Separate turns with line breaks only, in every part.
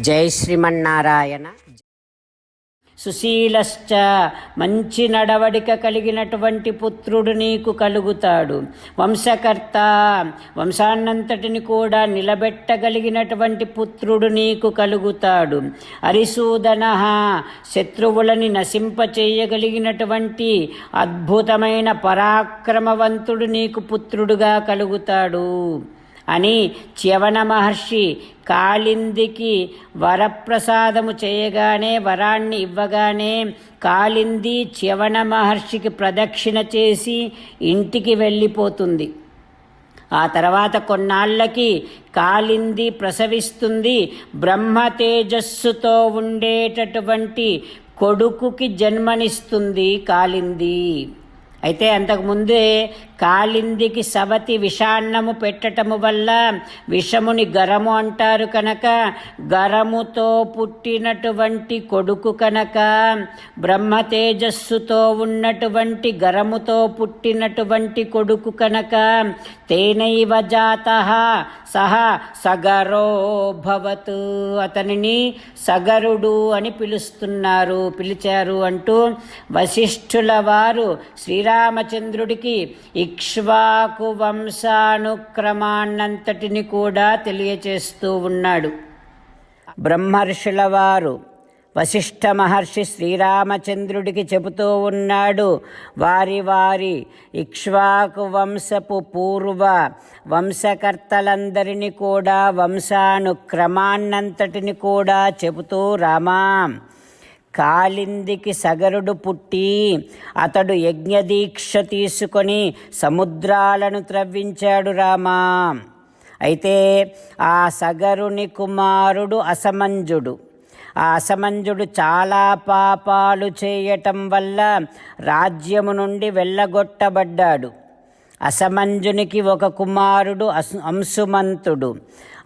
జై శ్రీమన్నారాయణ.
సుశీలశ్చ మంచి నడవడిక కలిగినటువంటి పుత్రుడు నీకు కలుగుతాడు. వంశకర్త వంశాన్నంతటిని కూడా నిలబెట్టగలిగినటువంటి పుత్రుడు నీకు కలుగుతాడు. అరిసూదన శత్రువులని నశింపచేయగలిగినటువంటి అద్భుతమైన పరాక్రమవంతుడు నీకు పుత్రుడుగా కలుగుతాడు. అని చ్యవన మహర్షి కాళిందికి వరప్రసాదము చేయగానే వరాన్ని ఇవ్వగానే కాళింది చ్యవన మహర్షికి ప్రదక్షిణ చేసి ఇంటికి వెళ్ళిపోతుంది. ఆ తర్వాత కొన్నాళ్ళకి కాలింది ప్రసవిస్తుంది. బ్రహ్మ తేజస్సుతో ఉండేటటువంటి కొడుకుకి జన్మనిస్తుంది కాలింది అయితే అంతకుముందే కాలిందికి సవతి విషాన్నము పెట్టటము వల్ల విషముని గరము అంటారు కనుక గరముతో పుట్టినటువంటి కొడుకు కనుక బ్రహ్మ తేజస్సుతో ఉన్నటువంటి గరముతో పుట్టినటువంటి కొడుకు కనుక తేనైవ జాత సహ సగరో భవతు. అతనిని సగరుడు అని పిలుస్తున్నారు పిలిచారు అంటూ వశిష్ఠుల వారు శ్రీరామచంద్రుడికి ఇక్ష్వాకు వంశానుక్రమాన్నంతటిని కూడా తెలియచేస్తూ ఉన్నాడు. బ్రహ్మర్షుల వారు వశిష్ఠ మహర్షి శ్రీరామచంద్రుడికి చెబుతూ ఉన్నాడు వారి వారి ఇక్ష్వాకు వంశపు పూర్వ వంశకర్తలందరినీ కూడా వంశానుక్రమాన్నంతటిని కూడా చెబుతూ రామా. కాలిందికి సగరుడు పుట్టి అతడు యజ్ఞదీక్ష తీసుకొని సముద్రాలను త్రవ్వించాడు రామా. అయితే ఆ సగరుని కుమారుడు అసమంజుడు. ఆ అసమంజుడు చాలా పాపాలు చేయటం వల్ల రాజ్యము నుండి వెళ్ళగొట్టబడ్డాడు. అసమంజునికి ఒక కుమారుడు అంశుమంతుడు.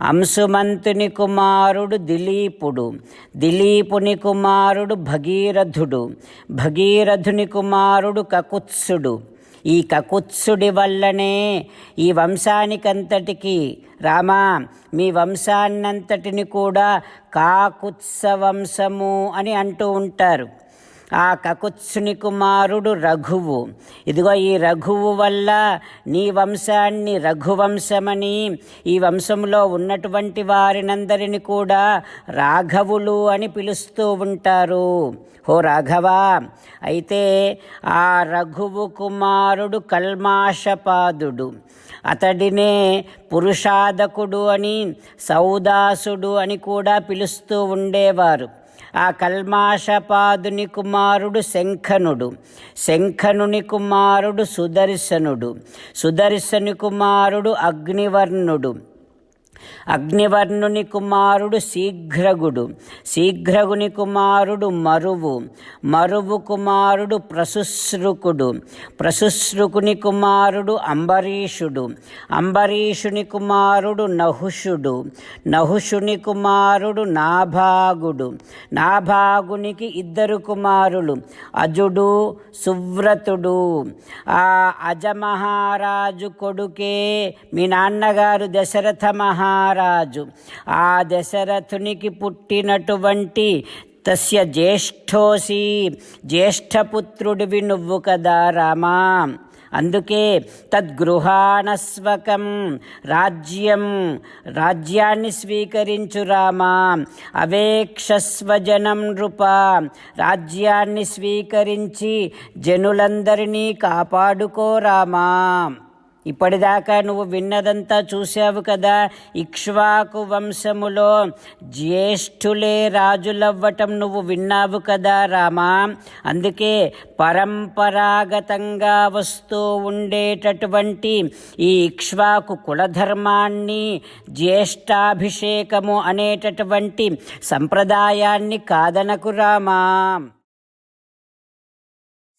అంశుమంతుని కుమారుడు దిలీపుడు. దిలీపుని కుమారుడు భగీరథుడు. భగీరథుని కుమారుడు కకుత్సుడు. ఈ కకుత్సుడి వల్లనే ఈ వంశానికంతటికి రామా మీ వంశాన్నంతటిని కూడా కాకుత్స వంశము అని అంటూ ఉంటారు. ఆ కకుత్సుని కుమారుడు రఘువు. ఇదిగో ఈ రఘువు వల్ల నీ వంశాన్ని రఘువంశమని ఈ వంశంలో ఉన్నటువంటి వారినందరిని కూడా రాఘవులు అని పిలుస్తూ ఉంటారు. హో రాఘవ అయితే ఆ రఘువు కుమారుడు కల్మాషపాదుడు. అతడినే పురుషాదకుడు అని సౌదాసుడు అని కూడా పిలుస్తూ ఉండేవారు. ఆ కల్మాషపాదుని కుమారుడు శంఖనుడు. శంఖనుని కుమారుడు సుదర్శనుడు. సుదర్శని కుమారుడు అగ్నివర్ణుడు. అగ్నివర్ణుని కుమారుడు శీఘ్రగుడు శీఘ్రగుని కుమారుడు మరువు మరువు కుమారుడు ప్రశుశ్రుకుడు ప్రశుశ్రుకుని కుమారుడు అంబరీషుడు అంబరీషుని కుమారుడు నహుషుడు నహుషుని కుమారుడు నాభాగుడు నాభాగునికి ఇద్దరు కుమారులు అజుడు సువ్రతుడు. ఆ అజమహారాజు కొడుకే మీ నాన్నగారు దశరథ మహా మహారాజు. ఆ దశరథునికి పుట్టినటువంటి తస్య జ్యేష్ఠోసి జ్యేష్ఠపుత్రుడివి నువ్వు కదా రామా. అందుకే తద్గృహాణస్వకం రాజ్యం రాజ్యాన్ని స్వీకరించు రామా. అవేక్షస్వజనం నృప రాజ్యాన్ని స్వీకరించి జనులందరినీ కాపాడుకో రామా. ఇప్పటిదాకా నువ్వు విన్నదంతా చూసావు కదా ఇక్ష్వాకు వంశములో. జ్యేష్ఠులే రాజులవ్వటం నువ్వు విన్నావు కదా రామా. అందుకే పరంపరాగతంగా వస్తూ ఉండేటటువంటి ఈ ఇక్ష్వాకు కులధర్మాన్ని జ్యేష్ఠాభిషేకము అనేటటువంటి సంప్రదాయాన్ని కాదనకు రామా.